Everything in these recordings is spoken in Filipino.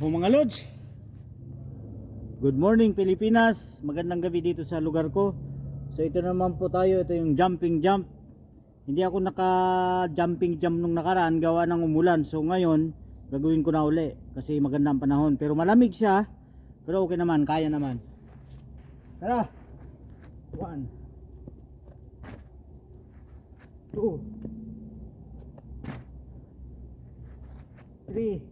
O mga lods. Good morning Pilipinas. Magandang gabi dito sa lugar ko. So ito naman po tayo. Ito yung jumping jump. Hindi ako naka jumping jump nung nakaraan. Gawa ng umulan. So ngayon gagawin ko na uli Kasi maganda ang panahon. Pero malamig siya. Pero okay naman. Kaya naman. Tara. One. Two. Three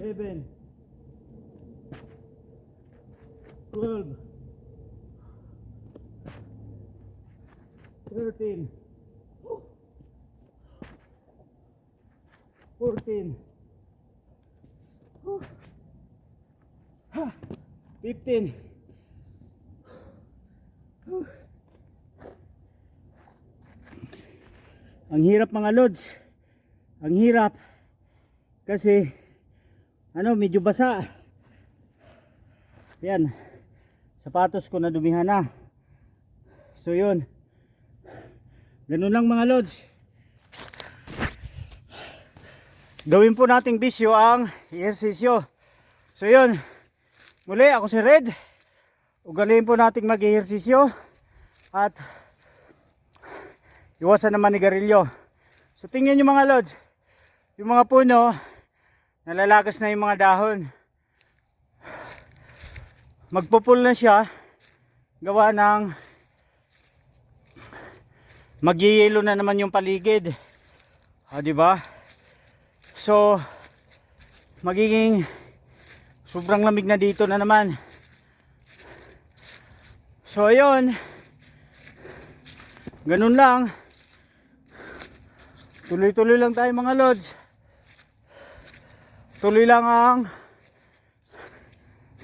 Eleven, twelve, thirteen, fourteen, fifteen. Ang hirap mga lods. Ang hirap kasi ano medyo basa. Yan. Sapatos ko na dumihan na. So yun. Ganun lang mga lods. Gawin po nating bisyo ang ehersisyo. So yun. Muli ako si Red. Ugaliin po nating mag ehersisyo at iwasan naman ni Garillo so tingnan nyo mga lods. Yung mga puno nalalagas na yung mga dahon. Magpupul na siya. Gawa ng magyeyelo na naman yung paligid. Ah, di ba? So magiging sobrang lamig na dito na naman. So ayun. Ganun lang. Tuloy tuloy lang tayo mga lods tuloy lang ang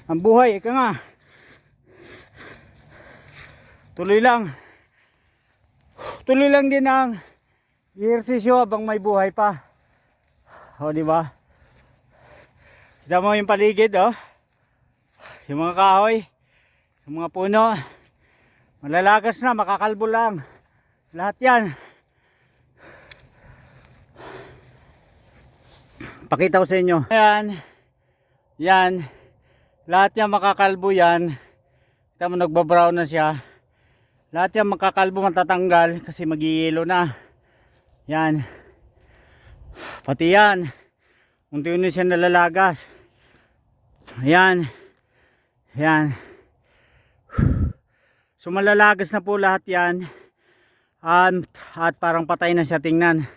ang buhay ika nga. Tuloy lang. Tuloy lang din ang ehersisyo habang may buhay pa. O di ba? Kita mo yung paligid oh yung mga kahoy yung mga puno. Malalagas na makakalbo lang. Lahat yan pakita ko sa inyo. Yan yan. Lahat yan makakalbo yan. Kita mo nagbabrown na siya. Lahat yan makakalbo matatanggal kasi magyiyelo na. Yan. Pati yan. Unti-unti siya nalalagas. Yan. Yan. So malalagas na po lahat yan. At, at parang patay na siya tingnan.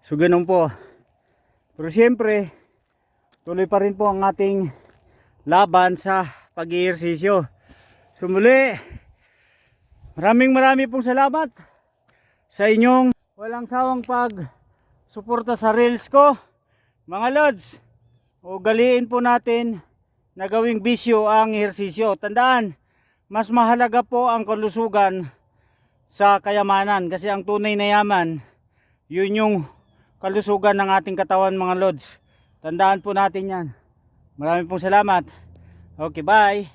So ganun po pero siyempre, tuloy pa rin po ang ating laban sa pag-iirsisyo. Sumuli, maraming marami pong salamat sa inyong walang sawang pag suporta sa reels ko. Mga lods, ugaliin po natin na gawing bisyo ang ehersisyo. Tandaan, mas mahalaga po ang kalusugan sa kayamanan kasi ang tunay na yaman, yun yung kalusugan ng ating katawan mga lods. Tandaan po natin yan. Maraming pong salamat. Okay, bye.